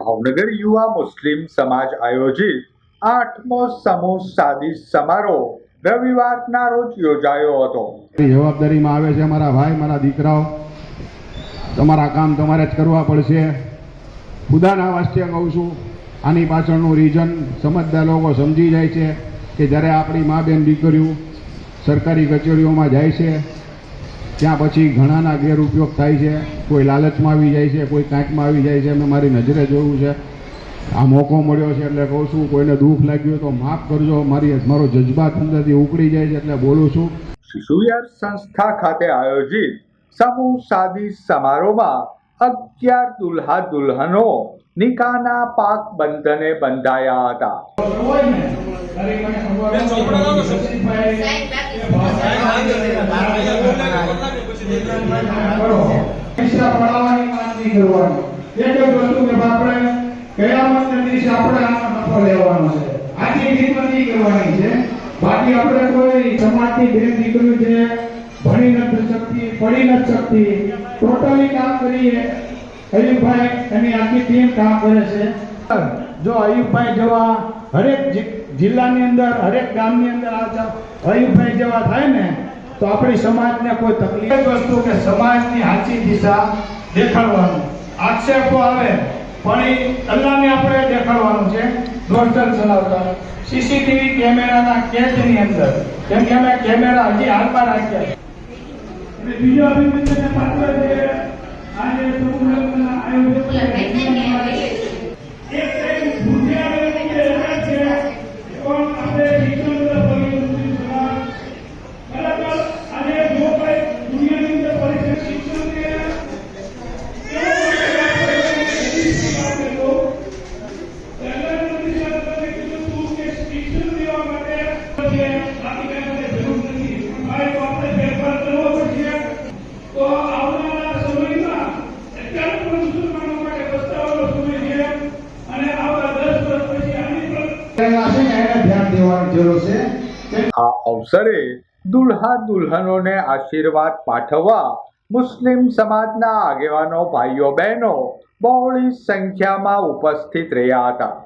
ભાવનગર યુવા મુસ્લિમ સમાજ આયોજિત આઠમો સમૂહ સાદી સમારોહ રવિવારના રોજ યોજાયો હતો. જવાબદારીમાં આવે છે મારા ભાઈ, મારા દીકરાઓ. તમારા કામ તમારે જ કરવા પડશે. ખુદાના વાસ્તે કહું છું, આની પાછળનું રીઝન સમજદાર લોકો સમજી જાય છે કે જ્યારે આપણી મા બેન દીકરીઓ સરકારી કચેરીઓમાં જાય છે ત્યાં પછી ઘણાના ગેરઉપયોગ થાય છે. કોઈ લાલચમાં આવી જાય છે કોઈ કાંઈકમાં આવી જાય છે. મેં મારી નજરે જોયું છે. આ મોકો મળ્યો છે એટલે કહું છું કોઈને દુઃખ લાગ્યું તો માફ કરજો. મારી મારો જજબાત અંદરથી ઉકળી જાય છે એટલે બોલું છું. શિશુયર સંસ્થા ખાતે આયોજિત સમૂહ સાદી સમારોહમાં અગિયાર દુલ્હા દુલ્હનો નિકાના પાક બંધને બંધાયા હતા. પૈસા પડાવવાની વાત નહીં કરવાની એક જ વસ્તુ કે આપણે કયામતના દિવસે આપણે આનો નફો લેવાનો છે આથી ખિદમત નહીં કરવાની છે બાકી આપણે કોઈ સમાજની બેન દીકરીઓ છે ભણી નથી શકતી પડી નથી શકતી ટોટલી કામ કરીએ અયુબભાઈ એની આખી ટીમ કામ કરે છે જો અયુબભાઈ જેવા હરેક જિલ્લાની અંદર, હરેક ગામની અંદર આ જ અયુબભાઈ જેવા થાય ને તો આપણી સમાજને કોઈ તકલીફ? વસ્તુ કે સમાજની સાચી દિશા દેખાડવાનું. આક્ષેપો આવે પણ એ અલ્લાહને આપણે દેખાડવાનું છે. દોસ્તર ચલાવતા. સીસીટીવી કેમેરાના કેદની અંદર. કેમ કે અમે કેમેરા હજી હાથમાં રાખ્યા અને બીજો અભિનંદનને પાત્ર છે આજે સમૂહ લગ્નના આ અવસરે દુલ્હા દુલ્હનોને આશીર્વાદ પાઠવવા મુસ્લિમ સમાજના આગેવાનો, ભાઈઓ, બહેનો બહોળી સંખ્યામાં ઉપસ્થિત રહ્યા હતા.